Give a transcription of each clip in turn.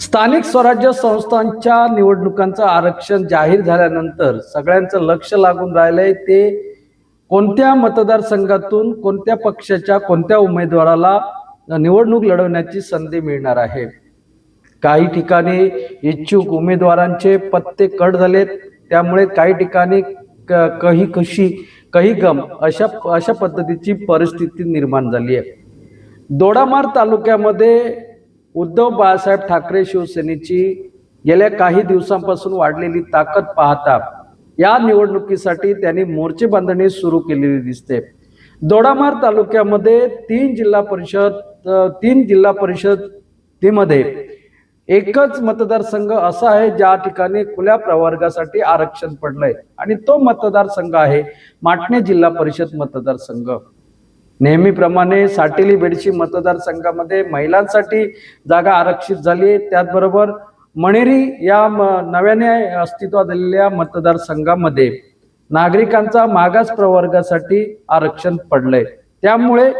स्थानिक स्वराज्य संस्थांच्या निवडणुकांचं आरक्षण जाहीर झाल्यानंतर सगळ्यांचं लक्ष लागून राहिलंय ते कोणत्या मतदारसंघातून कोणत्या पक्षाच्या कोणत्या उमेदवाराला निवडणूक लढवण्याची संधी मिळणार आहे? काही ठिकाणी इच्छुक उमेदवारांचे पत्ते कट झालेत त्यामुळे काही ठिकाणी क- कही कशी कही गम अशा अशा पद्धतीची परिस्थिती निर्माण झाली आहे. दोडामार तालुक्यामध्ये उद्धव बाळासाहेब ठाकरे शिवसेनेची गेल्या काही दिवसांपासून वाढलेली ताकद पाहता या निवडणुकीसाठी त्यांनी मोर्चे बांधणी सुरू केलेली दिसते. दोडामार तालुक्यामध्ये तीन जिल्हा परिषद तीन जिल्हा परिषदेमध्ये एकच मतदारसंघ असा आहे ज्या ठिकाणी खुल्या प्रवर्गासाठी आरक्षण पडलंय. आणि तो मतदारसंघ आहे माटणे जिल्हा परिषद मतदारसंघ. नेहमीप्रमाणे साटेली बेडशी मतदारसंघामध्ये महिलांसाठी जागा आरक्षित झाली. आहे त्याचबरोबर मणेरी या म- नव्याने अस्तित्वात आलेल्या मतदारसंघामध्ये नागरिकांचा मागास प्रवर्गासाठी आरक्षण पडलंय. त्यामुळे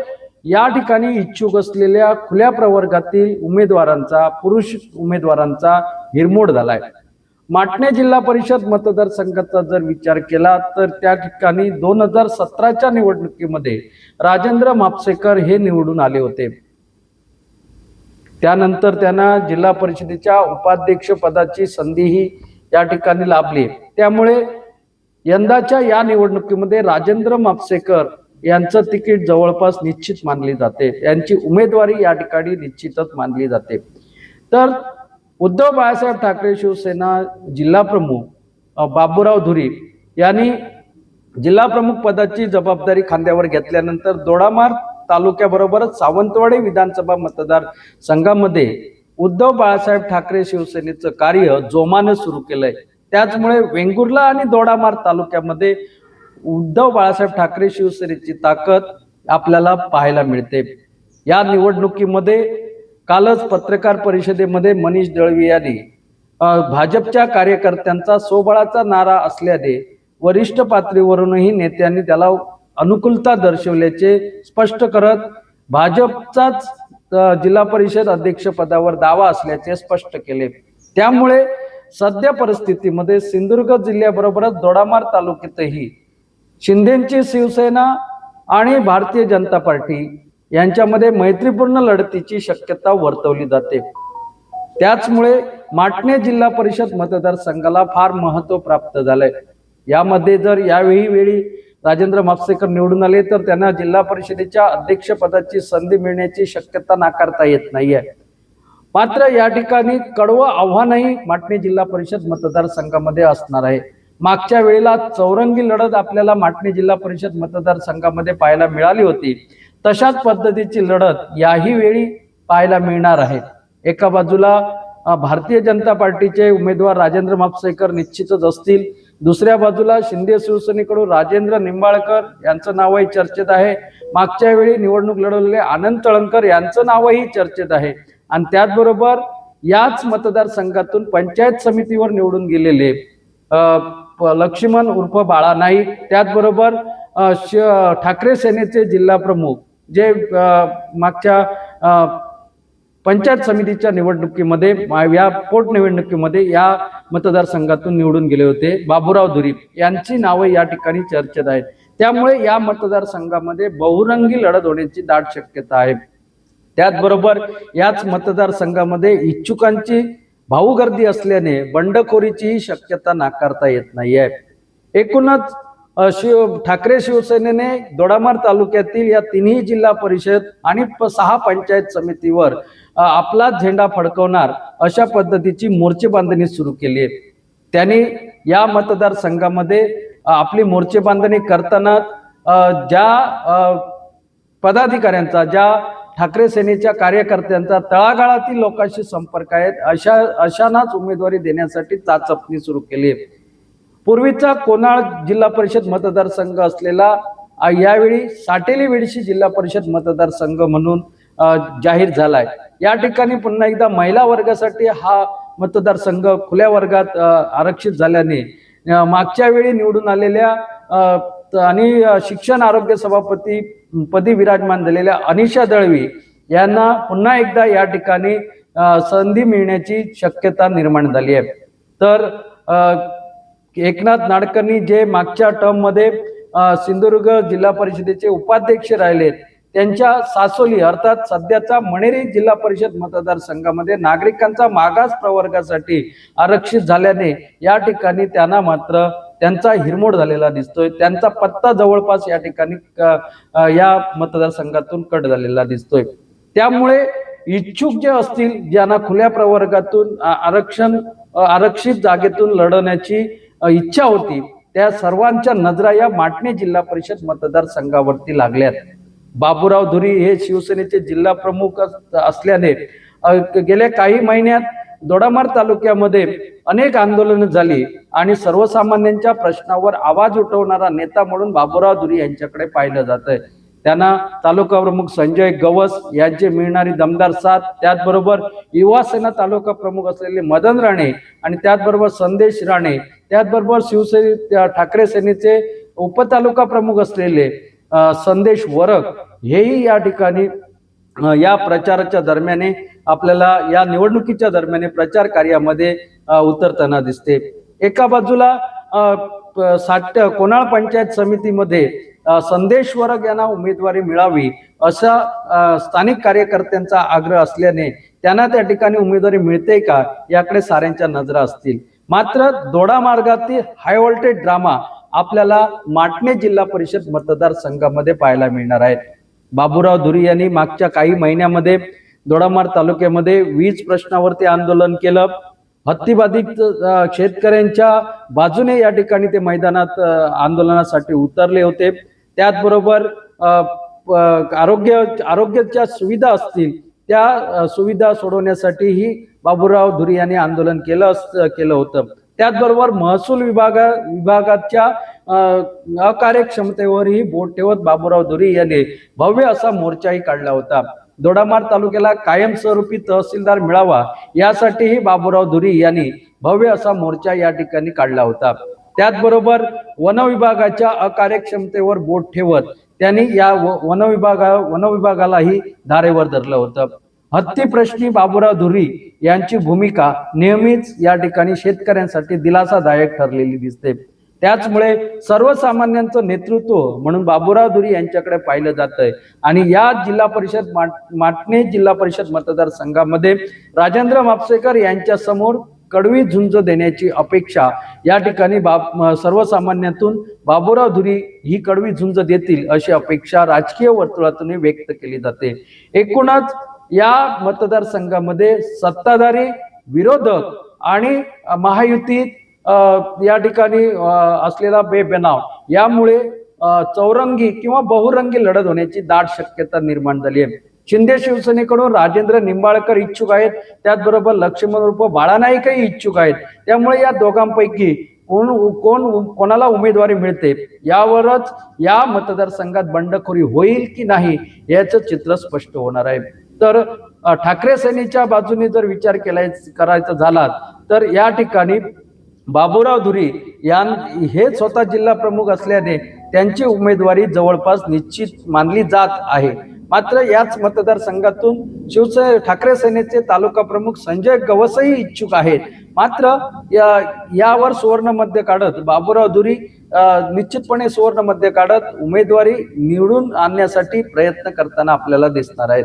या ठिकाणी इच्छुक असलेल्या खुल्या प्रवर्गातील उमेदवारांचा पुरुष उमेदवारांचा हिरमोड झालाय. माटणे जिल्हा परिषद मतदारसंघाचा जर विचार केला तर त्या ठिकाणी दोन हजार सतराच्या निवडणुकीमध्ये राजेंद्र मापसेकर हे निवडून आले होते. त्यानंतर त्यांना जिल्हा परिषदेच्या उपाध्यक्ष पदाची संधीही या ठिकाणी लाभली. त्यामुळे यंदाच्या या निवडणुकीमध्ये राजेंद्र मापसेकर यांचं तिकीट जवळपास निश्चित मानली जाते. यांची उमेदवारी या ठिकाणी निश्चितच मानली जाते. तर उद्धव बाळासाहेब ठाकरे शिवसेना जिल्हाप्रमुख बाबूराव धुरी यांनी जिल्हाप्रमुख पदाची जबाबदारी खांद्यावर घेतल्यानंतर दोडामार तालुक्याबरोबरच सावंतवाडी विधानसभा मतदार संघामध्ये उद्धव बाळासाहेब ठाकरे शिवसेनेचं कार्य जोमानं सुरू केलंय. त्याचमुळे वेंगुर्ला आणि दोडामार तालुक्यामध्ये उद्धव बाळासाहेब ठाकरे शिवसेनेची ताकद आपल्याला पाहायला मिळते. या निवडणुकीमध्ये कालच पत्रकार परिषदेमध्ये मनीष दळवी यांनी भाजपच्या कार्यकर्त्यांचा सोबळाचा नारा असल्याने वरिष्ठ पातळीवरूनही नेत्यांनी त्याला अनुकूलता दर्शवल्याचे स्पष्ट करत भाजपचाच जिल्हा परिषद अध्यक्षपदावर दावा असल्याचे स्पष्ट केले. त्यामुळे सध्या परिस्थितीमध्ये सिंधुदुर्ग जिल्ह्याबरोबरच दोडामार तालुक्यातही शिंदेची शिवसेना आणि भारतीय जनता पार्टी यांच्यामध्ये मैत्रीपूर्ण लढतीची शक्यता वर्तवली जाते. त्याचमुळे माटणे जिल्हा परिषद मतदारसंघाला फार महत्त्व प्राप्त झालंय. यामध्ये जर यावेळी वेळी राजेंद्र म्हापसेकर निवडून आले तर त्यांना जिल्हा परिषदेच्या अध्यक्षपदाची संधी मिळण्याची शक्यता नाकारता येत नाहीये. मात्र या ठिकाणी कडवं आव्हानही माटणे जिल्हा परिषद मतदारसंघामध्ये असणार आहे. मागच्या वेळेला चौरंगी लढत आपल्याला माटणे जिल्हा परिषद मतदारसंघामध्ये पाहायला मिळाली होती. तशाच पद्धतीची लढत याही वेळी पाहायला मिळणार आहे. एका बाजूला भारतीय जनता पार्टीचे उमेदवार राजेंद्र म्हापसेकर निश्चितच असतील. दुसऱ्या बाजूला शिंदे शिवसेनेकडून राजेंद्र निंबाळकर यांचं नावही चर्चेत आहे. मागच्या वेळी निवडणूक लढवलेले आनंद तळंकर यांचं नावही चर्चेत आहे. आणि त्याचबरोबर याच मतदारसंघातून पंचायत समितीवर निवडून गेलेले प- लक्ष्मण उर्फ बाळा नाईक त्याचबरोबर श- ठाकरे सेनेचे जिल्हा प्रमुख जे मागच्या पंचायत समितीच्या निवडणुकीमध्ये या पोटनिवडणुकीमध्ये या मतदारसंघातून निवडून गेले होते बाबूराव दुरीप. यांची नावं या ठिकाणी चर्चेत आहेत. त्यामुळे या मतदारसंघामध्ये बहुरंगी लढत होण्याची दाट शक्यता आहे. त्याचबरोबर याच मतदारसंघामध्ये इच्छुकांची भाऊ गर्दी असल्याने बंडखोरीचीही शक्यता नाकारता येत नाहीये. एकूणच शिव ठाकरे शिवसेनेने दोडामार तालुक्यातील या तिन्ही जिल्हा परिषद आणि प- सहा पंचायत समितीवर आपला झेंडा फडकवणार अशा पद्धतीची मोर्चे बांधणी सुरू केली आहे. त्यांनी या मतदारसंघामध्ये आपली मोर्चे बांधणी करताना ज्या पदाधिकाऱ्यांचा ज्या ठाकरे सेनेच्या कार्यकर्त्यांचा तळागाळातील लोकांशी संपर्क आहेत अशा अशांनाच उमेदवारी देण्यासाठी चाचपणी सुरू केली आहे. पूर्वीचा कोणाळ जिल्हा परिषद मतदारसंघ असलेला यावेळी साटेली वेडशी जिल्हा परिषद मतदारसंघ म्हणून जाहीर जाहीर झालाय. या ठिकाणी पुन्हा एकदा महिला वर्गासाठी हा मतदारसंघ खुल्या वर्गात आरक्षित झाल्याने मागच्या वेळी निवडून आलेल्या त- आणि शिक्षण आरोग्य सभापती पदी विराजमान झालेल्या अनिशा दळवी यांना पुन्हा एकदा या ठिकाणी संधी मिळण्याची शक्यता निर्माण झाली आहे. तर एकनाथ नाडकर्णी जे मागच्या टर्ममध्ये सिंधुदुर्ग जिल्हा परिषदेचे उपाध्यक्ष राहिले त्यांच्या सासोली अर्थात सध्याचा मणेरी जिल्हा परिषद मतदारसंघामध्ये नागरिकांचा मागास प्रवर्गासाठी आरक्षित झाल्याने या ठिकाणी त्यांना मात्र त्यांचा हिरमोड झालेला दिसतोय. त्यांचा पत्ता जवळपास या ठिकाणी या मतदारसंघातून कट झालेला दिसतोय. त्यामुळे इच्छुक जे असतील ज्यांना खुल्या प्रवर्गातून आरक्षण आरक्षित जागेतून लढवण्याची इच्छा होती. त्या सर्वांच्या नजरा या माटणे जिल्हा परिषद मतदारसंघावरती लागल्यात. बाबूराव धुरी हे शिवसेनेचे जिल्हा प्रमुख असल्याने गेल्या काही महिन्यात दोडामार तालुक्यामध्ये अनेक आंदोलनं झाली आणि सर्वसामान्यांच्या प्रश्नावर आवाज उठवणारा नेता म्हणून बाबूराव धुरी यांच्याकडे पाहिलं जात आहे त्यांना तालुका प्रमुख संजय गवस यांचे मिळणारी दमदार साथ त्याचबरोबर युवासेना तालुका प्रमुख असलेले मदन राणे आणि त्याचबरोबर संदेश राणे त्याचबरोबर शिवसेने ठाकरे सेनेचे उपतालुका प्रमुख असलेले संदेश वरक हेही या ठिकाणी या प्रचाराच्या दरम्याने आपल्याला या निवडणुकीच्या दरम्याने प्रचार कार्यामध्ये उतरताना दिसते. एका बाजूला साठ कोणाळ पंचायत समितीमध्ये संदेश वरग यांना उमेदवारी मिळावी असा स्थानिक कार्यकर्त्यांचा आग्रह असल्याने त्यांना त्या ठिकाणी उमेदवारी मिळते का? याकडे साऱ्यांच्या नजरा असतील. मात्र दोडा मार्गातील हाय ड्रामा आपल्याला माटणे जिल्हा परिषद मतदारसंघामध्ये पाहायला मिळणार आहे. बाबूराव धुरी यांनी मागच्या काही महिन्यामध्ये दोडामार तालुक्यामध्ये वीज प्रश्नावरती आंदोलन केलं. हत्तीबाधित शेतकऱ्यांच्या बाजूने या ठिकाणी ते मैदानात आंदोलनासाठी उतरले होते. त्याचबरोबर आरोग्य आरोग्याच्या सुविधा असतील त्या सुविधा सोडवण्यासाठीही बाबूराव धुरी यांनी आंदोलन केलं केलं होतं. त्याचबरोबर महसूल विभागा विभागाच्या अकार्यक्षमतेवरही बोट ठेवत बाबूराव धुरी यांनी भव्य असा मोर्चाही काढला होता. दोडामार तालुक्याला कायमस्वरूपी तहसीलदार मिळावा यासाठीही बाबूराव धुरी यांनी भव्य असा मोर्चा या ठिकाणी काढला होता. त्याचबरोबर वन विभागाच्या अकार्यक्षमतेवर बोट ठेवत त्यांनी या व- वन विभागा वन विभागालाही धारेवर धरलं होतं. हत्ती प्रश्नी धुरी यांची भूमिका नेहमीच या ठिकाणी शेतकऱ्यांसाठी दिलासादायक ठरलेली दिसते. त्याचमुळे सर्वसामान्यांचं नेतृत्व म्हणून बाबुराव धुरी यांच्याकडे पाहिलं जातंय. आणि या जिल्हा परिषद माट- माटणे जिल्हा परिषद मतदारसंघामध्ये राजेंद्र मापसेकर यांच्या समोर कडवी झुंज देण्याची अपेक्षा या ठिकाणी बाब सर्वसामान्यातून बाबुराव धुरी ही कडवी झुंज देतील अशी अपेक्षा राजकीय वर्तुळातून व्यक्त केली जाते. एकूणच या मतदारसंघामध्ये सत्ताधारी विरोधक आणि महायुतीत या ठिकाणी असलेला बेबनाव यामुळे चौरंगी किंवा बहुरंगी लढत होण्याची दाट शक्यता निर्माण झाली आहे. शिंदे शिवसेनेकडून राजेंद्र निंबाळकर इच्छुक आहेत. त्याचबरोबर लक्ष्मण रूप बाळानाईकही इच्छुक आहेत. त्यामुळे या दोघांपैकी कोण कोण कोणाला उमेदवारी मिळते यावरच या मतदारसंघात बंडखोरी होईल की नाही याचं चित्र स्पष्ट होणार आहे. तर ठाकरे सेनेच्या बाजूने जर विचार केलाय करायचा झाला तर या ठिकाणी बाबूराव धुरी यां हे स्वतः जिल्हा प्रमुख असल्याने त्यांची उमेदवारी जवळपास निश्चित मानली जात आहे. मात्र याच मतदारसंघातून शिवसेना ठाकरे सेनेचे तालुका प्रमुख संजय गवसही इच्छुक आहेत. मात्र या यावर सुवर्ण मध्य काढत बाबुराव धुरी निश्चितपणे सुवर्ण मध्य काढत उमेदवारी निवडून आणण्यासाठी प्रयत्न करताना आपल्याला दिसणार आहेत.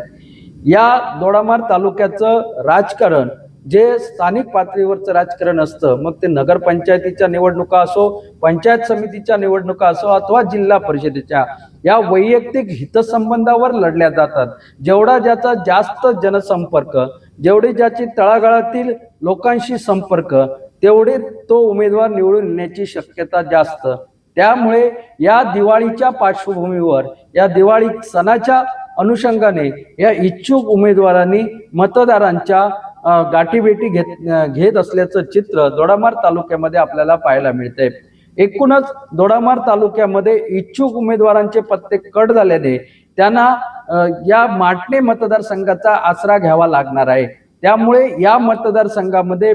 या दोडामार तालुक्याचं राजकारण जे स्थानिक पातळीवरचं राजकारण असतं मग ते नगरपंचायतीच्या निवडणुका असो पंचायत समितीच्या निवडणुका असो अथवा जिल्हा परिषदेच्या या वैयक्तिक हितसंबंधावर लढल्या जातात. जेवढा ज्याचा जास्त जनसंपर्क जेवढी ज्याची तळागाळातील लोकांशी संपर्क तेवढे तो उमेदवार निवडून येण्याची शक्यता जास्त. त्यामुळे या दिवाळीच्या पार्श्वभूमीवर या दिवाळी सणाच्या अनुषंगाने या इच्छुक उमेदवारांनी मतदारांच्या गाठीभेटी घेत घेत असल्याचं चित्र दोडामार तालुक्यामध्ये आपल्याला पाहायला मिळतंय. एकूणच दोडामार तालुक्यामध्ये इच्छुक उमेदवारांचे पत्ते कट झाल्याने त्यांना या माटणे मतदारसंघाचा आसरा घ्यावा लागणार आहे. त्यामुळे या मतदारसंघामध्ये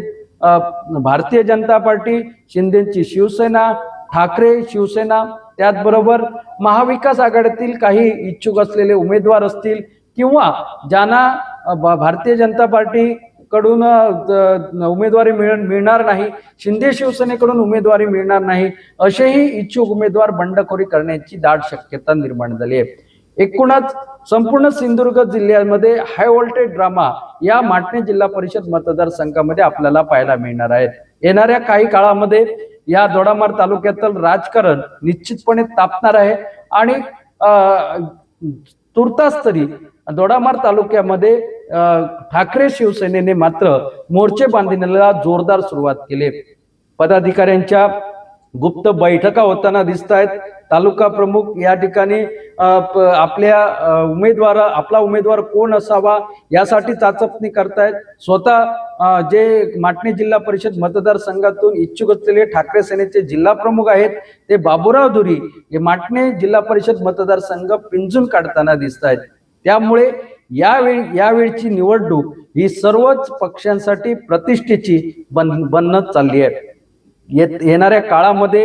भारतीय जनता पार्टी शिंदेची शिवसेना ठाकरे शिवसेना त्याचबरोबर महाविकास आघाडीतील काही इच्छुक असलेले उमेदवार असतील किंवा ज्यांना भारतीय जनता पार्टी कडून उमेदवारी मिळ- मिळणार नाही. शिंदे शिवसेनेकडून उमेदवारी मिळणार नाही. असेही इच्छुक उमेदवार बंडखोरी करण्याची दाट शक्यता निर्माण झाली आहे. एकूणच संपूर्ण सिंधुदुर्ग जिल्ह्यामध्ये हाय व्होल्टेज ड्रामा या माटणे जिल्हा परिषद मतदारसंघामध्ये आपल्याला पाहायला मिळणार आहेत येणाऱ्या काही काळामध्ये या दोडामार तालुक्यातील राजकारण निश्चितपणे तापणार आहे आणि तुर्तास तरी दोडामार तालुक्यामध्ये ठाकरे शिवसेनेने मात्र मोर्चे बांधण्याला जोरदार सुरुवात केली. पदाधिकाऱ्यांच्या गुप्त बैठका होताना दिसत आहेत तालुका प्रमुख या ठिकाणी आपल्या उमेदवार आपला उमेदवार कोण असावा यासाठी चाचपणी करतायत. स्वतः जे माटणे जिल्हा परिषद मतदारसंघातून इच्छुक असलेले ठाकरे सेनेचे जिल्हा प्रमुख आहेत ते बाबुराव धुरी हे माटणे जिल्हा परिषद मतदारसंघ पिंजून काढताना दिसत आहेत त्यामुळे यावेळी यावेळची निवडणूक ही सर्वच पक्षांसाठी प्रतिष्ठेची बन बनत चालली आहे. येत येणाऱ्या काळामध्ये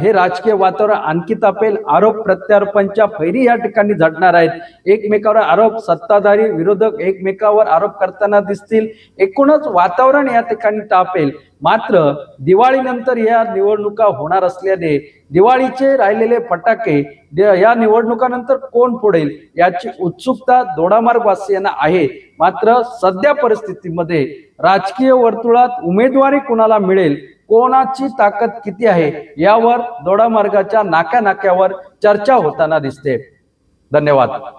हे राजकीय वातावरण आणखी तापेल. आरोप प्रत्यारोपांच्या फैरी या ठिकाणी झडणार आहेत. एकमेकावर आरोप सत्ताधारी विरोधक एकमेकावर आरोप करताना दिसतील. एकूणच वातावरण या ठिकाणी तापेल. मात्र दिवाळीनंतर या निवडणुका होणार असल्याने दिवाळीचे राहिलेले फटाके या निवडणुकानंतर कोण फोडेल याची उत्सुकता दोडामार्गवासियांना आहे. मात्र सध्या परिस्थितीमध्ये राजकीय वर्तुळात उमेदवारी कुणाला मिळेल कोणाची ताकद किती आहे यावर दोडामार्गाच्या नाक्या नाक्यावर चर्चा होताना दिसते. धन्यवाद.